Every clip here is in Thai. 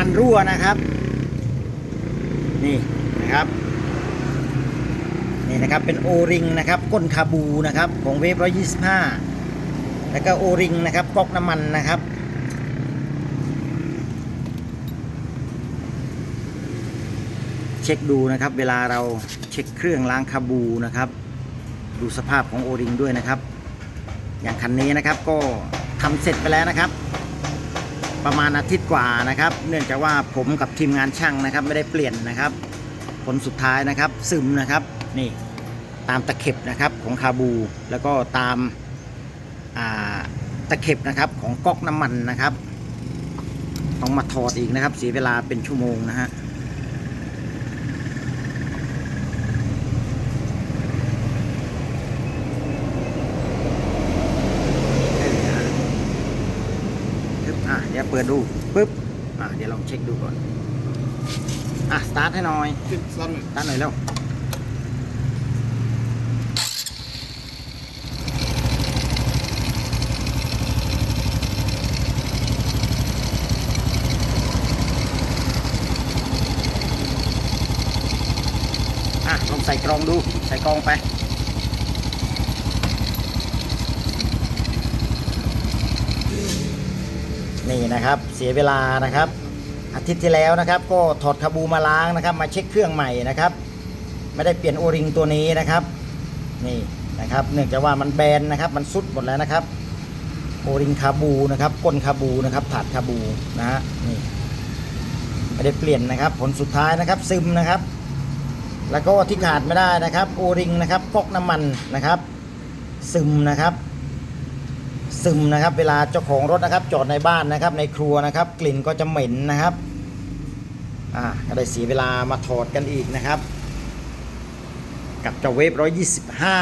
มันรั่วนะครับ นี่นะครับ นี่นะครับเป็นโอริงนะครับก้นคาบูนะครับของเวฟร้อยยี่สิบห้าแล้วก็โอริงนะครับก๊อกน้ำมันนะครับเช็คดูนะครับเวลาเราเช็คเครื่องล้างคาบูนะครับ ดูสภาพของโอริงด้วยนะครับ อย่างคันนี้นะครับก็ทำเสร็จไปแล้วนะครับ ประมาณอาทิตย์กว่านะครับ เนื่องจากว่าผมกับทีมงานช่างนะครับ ไม่ได้เปลี่ยนนะครับ ผลสุดท้ายนะครับ ซึมนะครับนี่ตามตะเข็บนะครับของคาบู แล้วก็ตามาตะเข็บนะครับของก๊อกน้ำมันนะครับ ต้องมาถอดอีกนะครับเสียเวลาเป็นชั่วโมงนะฮะ ปึ๊บอะ เปิดดูปึ๊บอะเดี๋ยวลองเช็คดูก่อน อะสตาร์ทให้หน่อยขึ้นซ้นสตาร์ทหน่อยเร็วอะลองใส่กรองดู ใส่กรองไป นี่นะครับเสียเวลานะครับ อาทิตย์ที่แล้วนะครับ ก็ถอดคาบูมาล้างนะครับ มาเช็คเครื่องใหม่นะครับ ไม่ได้เปลี่ยนโอริงตัวนี้นะครับนี่นะครับ เนื่องจากว่ามันแบนนะครับ มันซุดหมดแล้วนะครับโอริงคาบูนะครับก้นคาบูนะครับ ถาดคาบูนะฮะนี่ไม่ได้เปลี่ยนนะครับ ผลสุดท้ายนะครับ ซึมนะครับ แล้วก็ที่ขาดไม่ได้นะครับโอริงนะครับก๊อกน้ำมันนะครับ ซึมนะครับ ซึมนะครับ เวลาเจ้าของรถนะครับ จอดในบ้านนะครับ ในครัวนะครับ กลิ่นก็จะเหม็นนะครับอ่าก็ได้เสียเวลามาถอดกันอีกนะครับ กับเจ้าเวฟร้อยยี่สิบห้า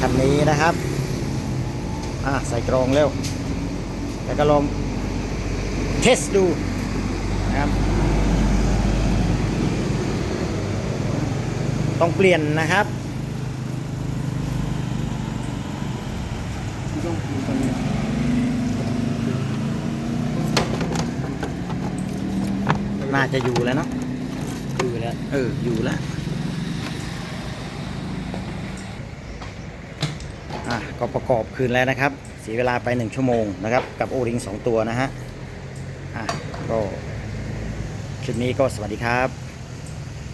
คันนี้นะครับอ่าใส่กรองเร็วแล้วก็ลองเทสดูนะครับต้องเปลี่ยนนะครับ ที่ต้องดูตรงนี้ น่าจะอยู่แล้วเนาะดูแล้วเอออยู่แล้วอะก็ประกอบคืนแล้วนะครับเสียเวลาไปหนึ่งชั่วโมงนะครับ กับโอริงสองตัวนะฮะอะก็คลิปนี้ก็สวัสดีครับ